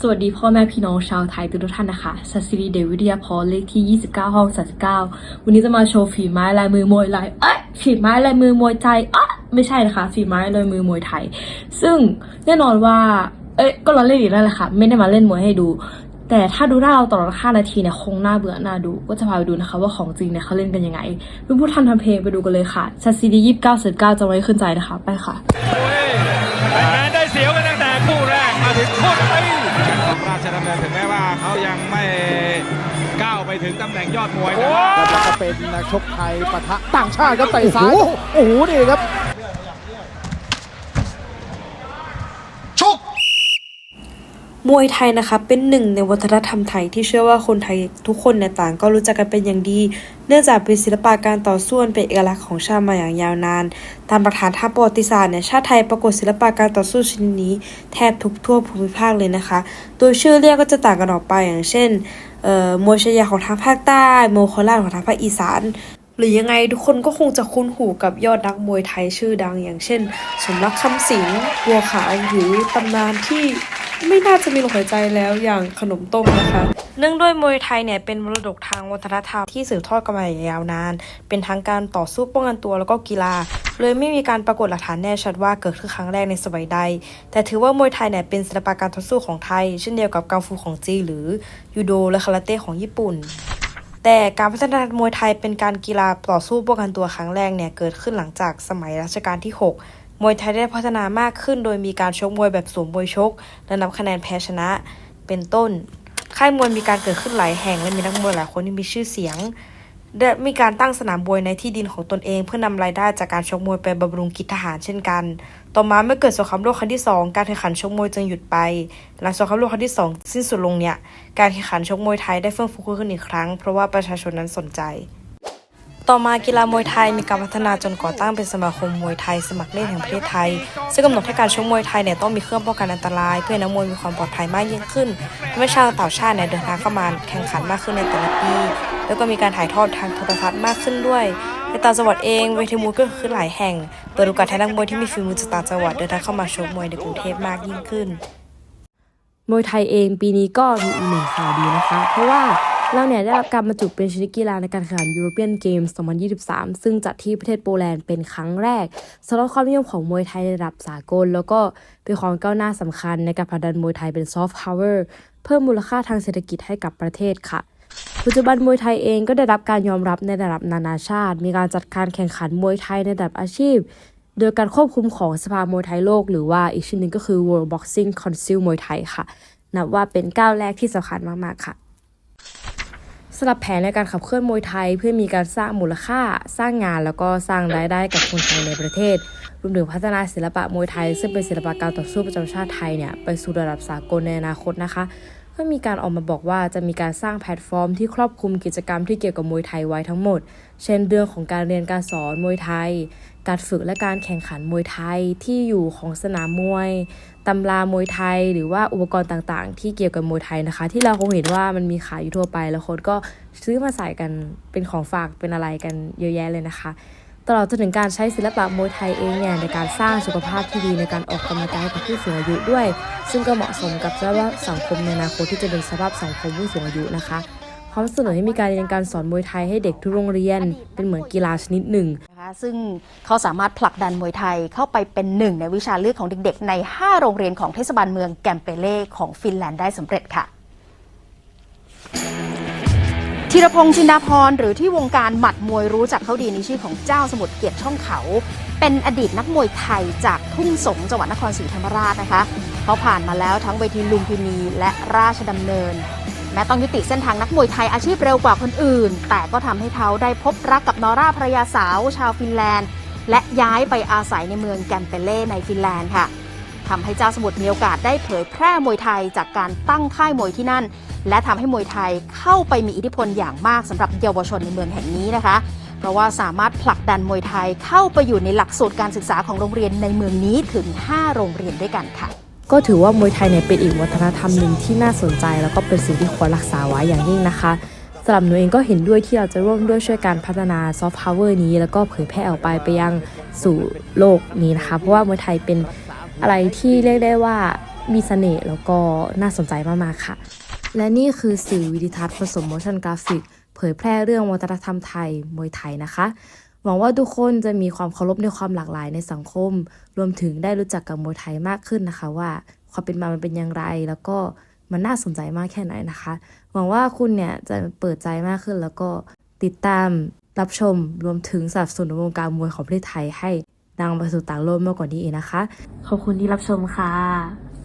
สวัสดีพ่อแม่พี่น้องชาวไทยทุกท่านนะคะสัสรีเดวิทยาพรเลขที่ 29 ห้อง 39 วันนี้จะมาโชว์ฝีไม้ลายมือมวยลายเอ้ยฝีไม้ลายมือมวยไทยอะไม่ใช่นะคะ ฝีไม้ลายมือมวยไทย ซึ่งแน่นอนว่า เอ้ย ก็เราเล่นอีกแล้วแหละค่ะ ไม่ได้มาเล่นมวยให้ดู แต่ถ้าดูหน้เราตลอด5นาทีเนี่ยคงน่าเบื่อน่าดู ก็จะพาไปดูนะคะ ว่าของจริงเนี่ยเขาเล่นกันยังไงเพื่อนผู้ทันทำเพลงไปดูกันเลยค่ะซัสซีดี29เสิร์ฟ9จะไว้ขึ้นใจนะคะ ไปค่ะ ยังไม่ก้าวไปถึงตำแหน่งยอดมวยแต่ว่าแล้วก็เป็นนักชกไทยปะทะต่างชาติครับเตะซ้ายโอ้โหนี่ครับ มวยไทยนะคะเป็นหนึ่งในวัฒนธรรมไทยที่เชื่อว่าคนไทยทุกคนเนี่ยต่างก็รู้จักกันเป็นอย่างดี เนื่องจากเป็นศิลปะการต่อสู้เป็นเอกลักษณ์ของชาติมาอย่างยาวนาน ตามหลักฐานทางประวัติศาสตร์เนี่ยชาติไทยปรากฏศิลปะการต่อสู้ชนิดนี้ แทบทุกทั่วภูมิภาคเลยนะคะ โดยชื่อเรียกก็จะต่างกันออกไปอย่างเช่นมวยชายาของทางภาคใต้มวยโคราชของทางภาคอีสานหรือยังไงทุกคนก็คงจะคุ้นหูกับยอดนักมวยไทยชื่อดัง อย่างเช่น สมรักคำสิงห์บัวขาวหรือตำนานที่ ไม่น่าจะมีลมหายใจแล้วอย่างขนมต้มนะคะ เนื่องด้วยมวยไทยเนี่ยเป็นมรดกทางวัฒนธรรมที่สืบทอดกันมาอย่างยาวนาน เป็นทั้งการต่อสู้ป้องกันตัวแล้วก็กีฬา เลยไม่มีการปรากฏหลักฐานแน่ชัดว่าเกิดขึ้นครั้งแรกในสมัยใด แต่ถือว่ามวยไทยเนี่ยเป็นศิลปะการต่อสู้ของไทย เช่นเดียวกับกังฟูของจีนหรือยูโดและคาราเต้ของญี่ปุ่นแต่การพัฒนามวยไทยเป็นการกีฬาต่อสู้ป้องกันตัวครั้งแรกเนี่ยเกิดขึ้นหลังจากสมัยรัชกาลที่ 6 มวยไทยได้พัฒนามากขึ้น โดยมีการชกมวยแบบสวมมวยชก และนับคะแนนแพ้ชนะ เป็นต้น ค่ายมวยมีการเกิดขึ้นหลายแห่งและมีนักมวยหลายคนที่มีชื่อเสียงและมีการตั้งสนามมวยในที่ดินของตนเอง เพื่อนำรายได้จากการชกมวยไปบำรุงกิจทหารเช่นกัน ต่อมาเมื่อเกิดสงครามโลกครั้งที่สองการแข่งขันชกมวยจึงหยุดไป หลังสงครามโลกครั้งที่สองสิ้นสุดลงเนี่ย การแข่งขันชกมวยไทยได้เฟื่องฟูขึ้นอีกครั้ง เพราะว่าประชาชนนั้นสนใจ ต่อมากีฬามวยไทยมีการพัฒนาจนก่อตั้งเป็นสมาคมมวยไทย สมัครเล่นแห่งประเทศไทย ซึ่งกำหนดให้การชกมวยไทยเนี่ยต้องมีเครื่องป้องกันอันตราย เพื่อนักมวยมีความปลอดภัยมากยิ่งขึ้นทำให้ชาวต่างชาติเนี่ยเดินทางเข้ามาแข่งขันมากขึ้นในแต่ละปี แล้วก็มีการถ่ายทอดทางโทรทัศน์มากขึ้นด้วย ในต่างจังหวัดเองเวทีมวยก็ขึ้นหลายแห่ง เปิดโอกาสให้นักมวยที่มีฝีมือจากต่างจังหวัดเดินทางเข้ามาชกมวยในกรุงเทพมากยิ่งขึ้นมวยไทยเองปีนี้ก็มีอีกหนึ่งข่าวดีนะคะ เพราะว่า เราเนี่ยได้รับการบรรจุเป็นชนิดกีฬาในการแข่งขัน European Games 2023 ซึ่งจัดที่ประเทศโปแลนด์เป็นครั้งแรกสำหรับความนิยมของมวยไทยในระดับสากล แล้วก็เป็นความก้าวหน้าสำคัญในการผลักดันมวยไทยเป็นซอฟต์พาวเวอร์เพิ่มมูลค่าทางเศรษฐกิจให้กับประเทศค่ะปัจจุบันมวยไทยเองก็ได้รับการยอมรับในระดับนานาชาติ มีการจัดการแข่งขันมวยไทยในระดับอาชีพ โดยการควบคุมของสภามวยไทยโลก หรือว่าอีกชื่อหนึ่งก็คือ World Boxing Council มวยไทยค่ะ นับว่าเป็นก้าวแรกที่สำคัญมาก ๆ ค่ะ สำหรับแผนในการขับเคลื่อนมวยไทย เพื่อมีการสร้างมูลค่า สร้างงานแล้วก็สร้างรายได้กับคนไทยในประเทศรวมถึงพัฒนาศิลปะมวยไทย ซึ่งเป็นศิลปะการต่อสู้ประจำชาติไทยเนี่ยไปสู่ระดับสากลในอนาคตนะคะ ก็มีการออกมาบอกว่าจะมีการสร้างแพลตฟอร์มที่ครอบคลุมกิจกรรมที่เกี่ยวกับมวยไทยไว้ทั้งหมด เช่นเรื่องของการเรียนการสอนมวยไทย การฝึกและการแข่งขันมวยไทยที่อยู่ของสนามมวยตำรามวยไทย หรือว่าอุปกรณ์ต่างๆ ที่เกี่ยวกับมวยไทยนะคะ ที่เราคงเห็นว่ามันมีขายอยู่ทั่วไป แล้วคนก็ซื้อมาใส่กันเป็นของฝากเป็นอะไรกันเยอะแยะเลยนะคะ ตลอดจนถึงการใช้ศิลปะมวยไทยเองเนี่ยในการสร้างสุขภาพที่ดีในการออกกำลังกายให้กับผู้สูงอายุด้วย ซึ่งก็เหมาะสมกับสภาพสังคมในอนาคตที่จะเป็นสภาพสังคมผู้สูงอายุนะคะพร้อมเสนอให้มีการเรียนการสอนมวยไทยให้เด็กทุกโรงเรียน เป็นเหมือนกีฬาชนิดหนึ่งนะคะซึ่งเขาสามารถผลักดันมวยไทยเข้าไปเป็นหนึ่งในวิชาเลือกของเด็กๆ ใน 5 โรงเรียนของเทศบาลเมืองแกมเปเล่ของฟินแลนด์ได้สำเร็จค่ะ ธีรพงษ์จินดาพรหรือที่วงการหมัดมวยรู้จักเขาดีในชื่อของเจ้าสมุทรเกียรติช่องเขา เป็นอดีตนักมวยไทยจากทุ่งสงจังหวัดนครศรีธรรมราชนะคะเขาผ่านมาแล้วทั้งเวทีลุมพินีและราชดำเนิน แม้ต้องยุติเส้นทางนักมวยไทยอาชีพเร็วกว่าคนอื่น แต่ก็ทำให้เขาได้พบรักกับนอร่าภรรยาสาวชาวฟินแลนด์ และย้ายไปอาศัยในเมืองแกมเปเล่ในฟินแลนด์ค่ะ ทำให้เจ้าสมุทรมีโอกาสได้เผยแพร่มวยไทยจากการตั้งค่ายมวยที่นั่น และทำให้มวยไทยเข้าไปมีอิทธิพลอย่างมากสำหรับเยาวชนในเมืองแห่งนี้นะคะ เพราะว่าสามารถผลักดันมวยไทยเข้าไปอยู่ในหลักสูตรการศึกษาของโรงเรียนในเมืองนี้ถึง 5 โรงเรียนด้วยกันค่ะก็ถือว่ามวยไทยเนี่ยเป็นอีกวัฒนธรรมหนึ่งที่น่าสนใจ แล้วก็เป็นสิ่งที่ควรรักษาไว้อย่างยิ่งนะคะสำหรับหนูเองก็เห็นด้วยที่เราจะร่วมด้วยช่วยการพัฒนาซอฟต์พาวเวอร์นี้ แล้วก็เผยแพร่ออกไปไปยังสู่โลกนี้นะคะ เพราะว่ามวยไทยเป็น อะไรที่เรียกได้ว่ามีเสน่ห์แล้วก็น่าสนใจมาก ๆ ค่ะ และนี่คือสื่อวิดิทัศน์ผสม motion graphic เผยแพร่เรื่องวัฒนธรรมไทย มวยไทยนะคะ หวังว่าทุกคนจะมีความเคารพในความหลากหลายในสังคม รวมถึงได้รู้จักกับมวยไทยมากขึ้นนะคะว่าความเป็นมามันเป็นอย่างไร แล้วก็มันน่าสนใจมากแค่ไหนนะคะ หวังว่าคุณเนี่ยจะเปิดใจมากขึ้นแล้วก็ติดตามรับชมรวมถึงสนับสนุนวงการมวยของประเทศไทยให้ ดังไปสู่ต่างโลกมากกว่านี้อีกนะคะ ขอบคุณที่รับชมค่ะ